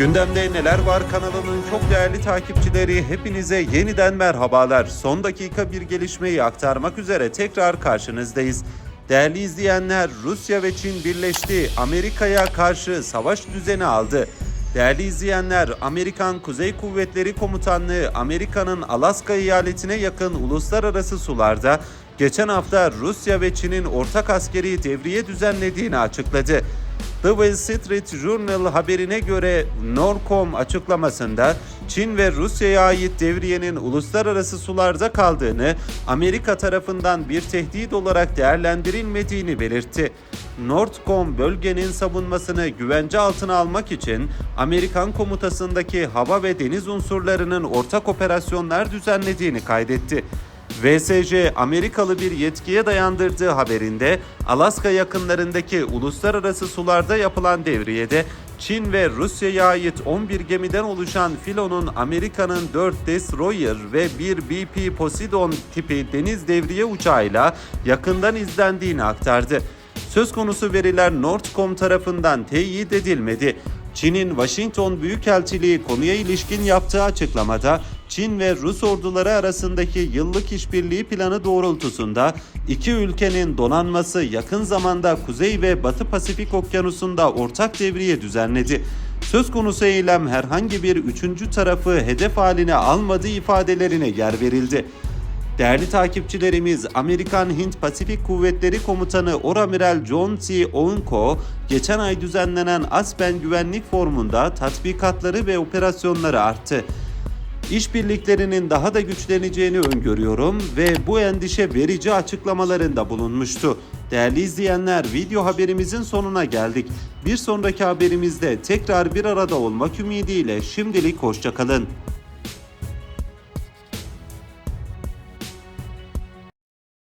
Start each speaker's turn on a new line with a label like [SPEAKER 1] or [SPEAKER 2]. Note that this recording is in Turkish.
[SPEAKER 1] Gündemde neler var kanalının çok değerli takipçileri hepinize yeniden merhabalar. Son dakika bir gelişmeyi aktarmak üzere tekrar karşınızdayız. Değerli izleyenler Rusya ve Çin birleşti. Amerika'ya karşı savaş düzeni aldı. Değerli izleyenler, Amerikan Kuzey Kuvvetleri Komutanlığı Amerika'nın Alaska eyaletine yakın uluslararası sularda geçen hafta Rusya ve Çin'in ortak askeri devriye düzenlediğini açıkladı. The Wall Street Journal haberine göre Norcom açıklamasında Çin ve Rusya'ya ait devriyenin uluslararası sularda kaldığını, Amerika tarafından bir tehdit olarak değerlendirilmediğini belirtti. Nordcom bölgenin savunmasını güvence altına almak için Amerikan komutasındaki hava ve deniz unsurlarının ortak operasyonlar düzenlediğini kaydetti. VSC Amerikalı bir yetkiye dayandırdığı haberinde Alaska yakınlarındaki uluslararası sularda yapılan devriyede Çin ve Rusya'ya ait 11 gemiden oluşan filonun Amerika'nın 4 destroyer ve 1 BP Poseidon tipi deniz devriye uçağıyla yakından izlendiğini aktardı. Söz konusu veriler Nordcom tarafından teyit edilmedi. Çin'in Washington Büyükelçiliği konuya ilişkin yaptığı açıklamada Çin ve Rus orduları arasındaki yıllık işbirliği planı doğrultusunda iki ülkenin donanması yakın zamanda Kuzey ve Batı Pasifik Okyanusu'nda ortak devriye düzenledi. Söz konusu eylem herhangi bir üçüncü tarafı hedef haline almadığı ifadelerine yer verildi. Değerli takipçilerimiz, Amerikan Hint Pasifik Kuvvetleri Komutanı Oramiral John C. Ounko, geçen ay düzenlenen Aspen Güvenlik Forumu'nda tatbikatları ve operasyonları arttı. İşbirliklerinin daha da güçleneceğini öngörüyorum ve bu endişe verici açıklamalarında bulunmuştu. Değerli izleyenler, video haberimizin sonuna geldik. Bir sonraki haberimizde tekrar bir arada olmak ümidiyle şimdilik hoşçakalın.